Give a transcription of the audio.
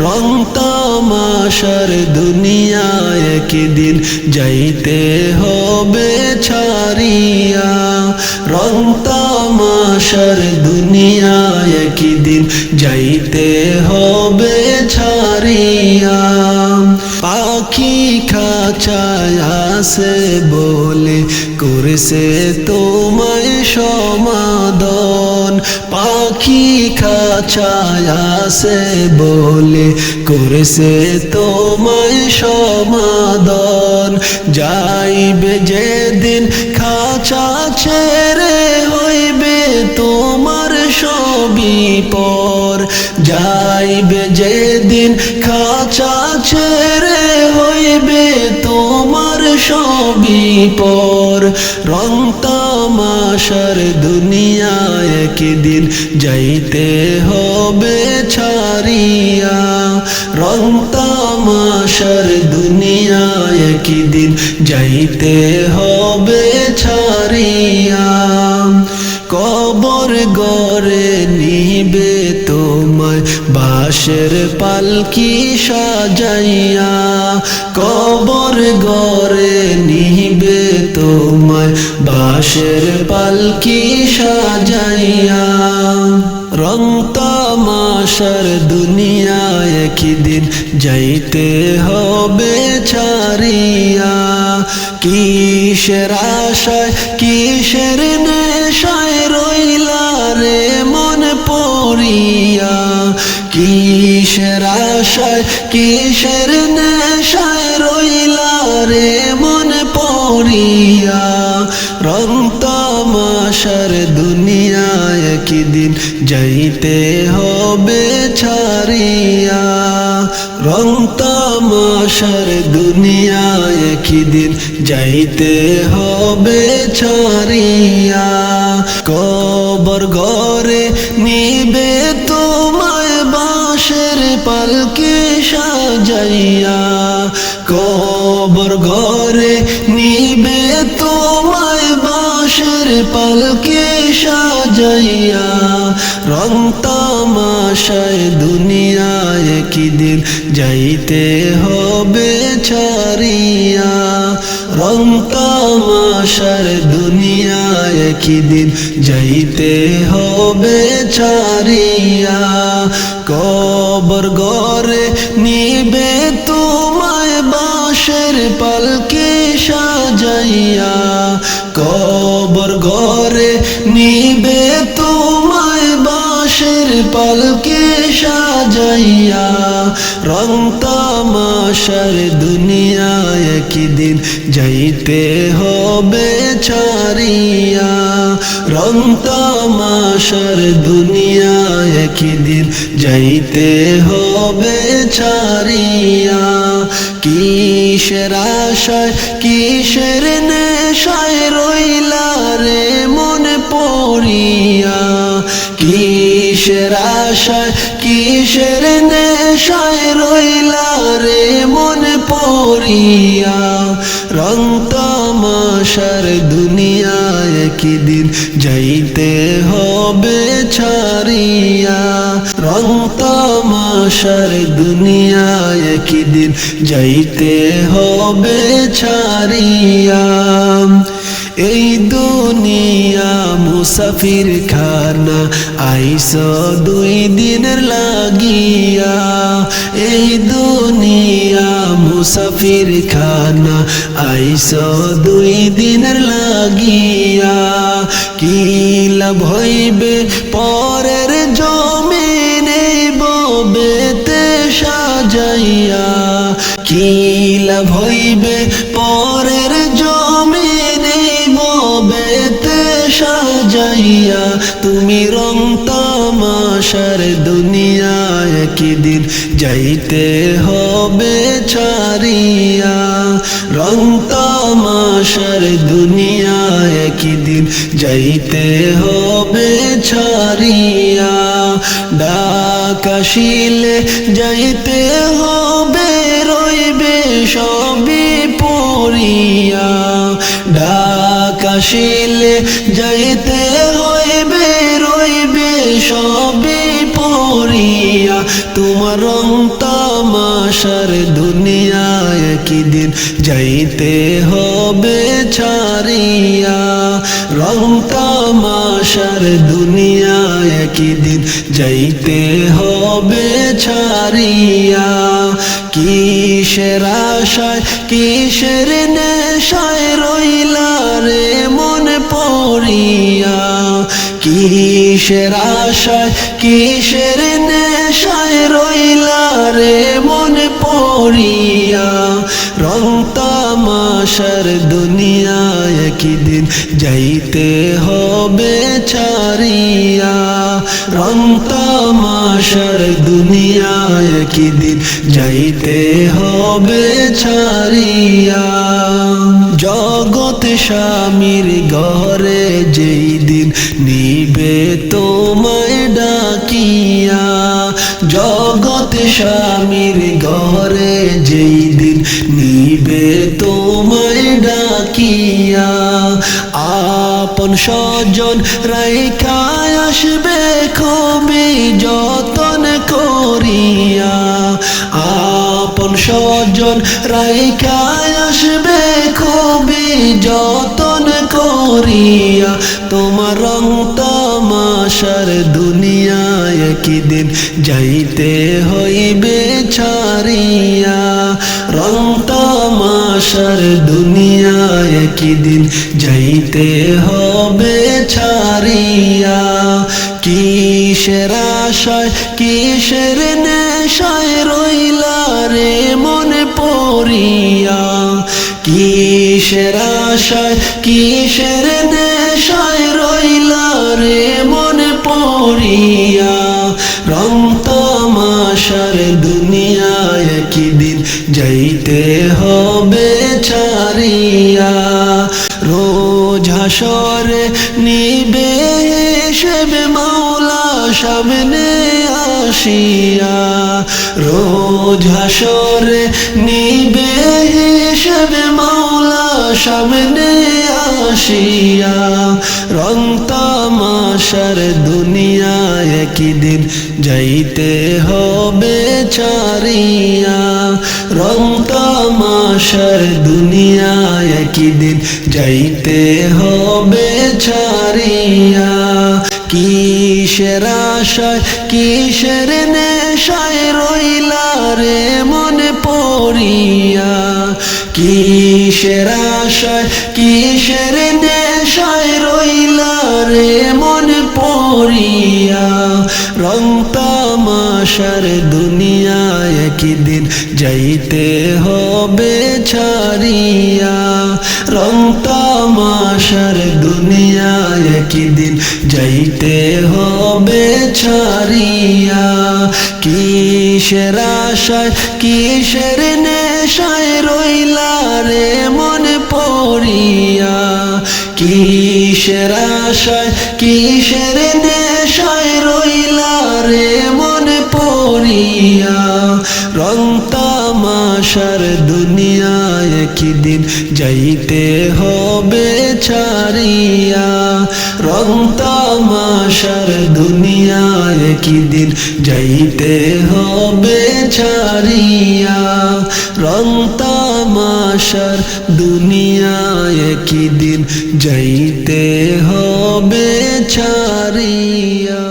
রং তামাশার দুনিয়ায় একদিন যাইতে হবে ছাড়িয়া। রং তামাশার দুনিয়ায় একদিন যাইতে হবে ছাড়িয়া। পাখি খাঁচায় আসে বলে করেছে তোমায় সমাদন। পাখি খাঁচায় আসে বলে করেছে তোমায় সমাদন। যাইবে যেদিন খাঁচা ছেড়ে হইবে তোমার সবই পর। যাইবে যেদিন খাঁচা ছেড়ে হইবে তোমার সবই পর রং তামাশার দুনিয়ায় একদিন যাইতে হবে ছাড়িয়া। রং তামাশার দুনিয়ায় একদিন যাইতে হবে ছাড়িয়া। কবর গড়ে নিবে তোমায় বাঁশের পালকি সাজাইয়া কবর গড়ে নিবে তোমায়? বাঁশের পালকি সাজাইয়া? রং তামাশার দুনিয়ায় একদিন যাইতে হবে ছাড়িয়া। কিসের আশায়, কিসের নেশায় রইলা রে আশায়, কিসের নেশায় রইলা রে মন পড়িয়া? রং তামাশার দুনিয়ায় একদিন যাইতে হবে ছাড়িয়া। রং তামাশার দুনিয়ায় একদিন যাইতে হবে ছাড়িয়া। কবর ঘরে নিবে বাঁশের পালকে সাজাইয়া কবর ঘরে নিবে তোমায় বাঁশের পালকে সাজাইয়া, রং তামাশায় দুনিয়ায় একদিন যাইতে হবে ছাড়িয়া, রং তামাশার দুনিয়ায় একদিন যাইতে হবে ছাড়িয়া। কবর ঘরে নিবে তোমায় বাঁশের পালকে সাজাইয়া কবর ঘরে নিবে তোমায় বাঁশের পালকে সাজাইয়া। রং দুনিয়ায় একদিন যাইতে হবে ছাড়িয়া। রং দুনিয়ায় একদিন যাইতে হবে ছাড়িয়া। কিসের আশায়, কিসের নেশায় রইলা রে মন পড়িয়া? কিসের আশায়, কিসের নেশায় রইলা রে মন পড়িয়া? রং তামাশার দুনিয়ায় একদিন যাইতে হবে ছাড়িয়া রং তামাশার দুনিয়া একদিন যাইতে হবে ছাড়িয়া। এই দুনিয়া মুসাফির খানা আইস দুই দিনের লাগিয়া। এই দুনিয়া মুসাফির খানা আইস দুই দিনের লাগিয়া। কি লাভ হইবে পরের জমিনে ববেতে সাজাইয়া? কি লাভ হইবে পরের সাজাইয়া তুমি রং তামাশার দুনিয়ায় একদিন যাইতে হবে ছাড়িয়া। রং তামাশার দুনিয়ায় একদিন যাইতে হবে ছাড়িয়া। ডাকাশিলে যাইতে হবে ডাকাশিলে যাইতে হইবে, রইবে সবই পড়িয়া। তোমার তামাশার দুনিয়ায় কি দিন যাইতে হবে ছাড়িয়া। রং তামাশার দুনিয়ায় কি দিন যাইতে হবে ছাড়িয়া। কিসের আশায়, কিসের নেশায় কিসের আশায়, কিসের নেশায় রইলা রে মন পড়িয়া? রং তামাশার দুনিয়ায় দিন যাইতে হবে ছাড়িয়া। রং তামাশার দুনিয়ায় দিন যাইতে হবে জগৎ স্বামীর ঘরে যেই দিন নিবে তোমায় ডাকিয়া, জগৎ স্বামীর ঘরে যেই দিন নিবে তোমায় ডাকিয়া, আপন স্বজন রাইখায় আসবে কবি যতন করিয়া, আপন স্বজন রাইখায় আসবে কবি যতন করিয়া তোমার রং তামাশার দুনিয়ায় কি দিন যাইতে হইবে ছাড়িয়া। রং তামাশার দুনিয়ায় কি দিন যাইতে হবে ছাড়িয়া। কিসের আশায়, কিসের নেশায় রইলা রে মনে পড়িয়া। কিসের আশায়, কিসের নেশায় রইলা রে মনে পড়িয়া? রং তামাশার দুনিয়ায় কি দিন যাইতে হবে ছাড়িয়া। রোজ হাসরে নিবে সেবে মাওলা সামনে আসিয়া। রোজ হাসরে নিবে সামনে আসিয়া রং তামাশার দুনিয়ায় কি দিন যাইতে হবে ছাড়িয়া। রং তামাশার দুনিয়ায় কি দিন যাইতে হবে ছাড়িয়া। কিসের আশায়, কিসের নেশায় রইলা রে মনে পড়িয়া। কিসের আশায়, কিসের নেশায় রইলা রে মনে পড়িয়া? রং তামাশার দুনিয়ায় কি দিন যাইতে হবে ছাড়িয়া। রং তামাশার দুনিয়ায় কি দিন যাইতে হবে ছাড়িয়া। কিসের আশায়, কিসের নেশায় রইলা রে মন পড়িয়া কিসের আশায় কিসের নেশায় রইলা রে মন পড়িয়া রং তামাশার দুনিয়ায় কি দিন যাইতে হবে ছাড়িয়া। রং তামাশার দুনিয়ায় কি দিন যাইতে হবে ছাড়িয়া। রং তামাশার দুনিয়ায় কি দিন যাইতে হবে ছাড়িয়া।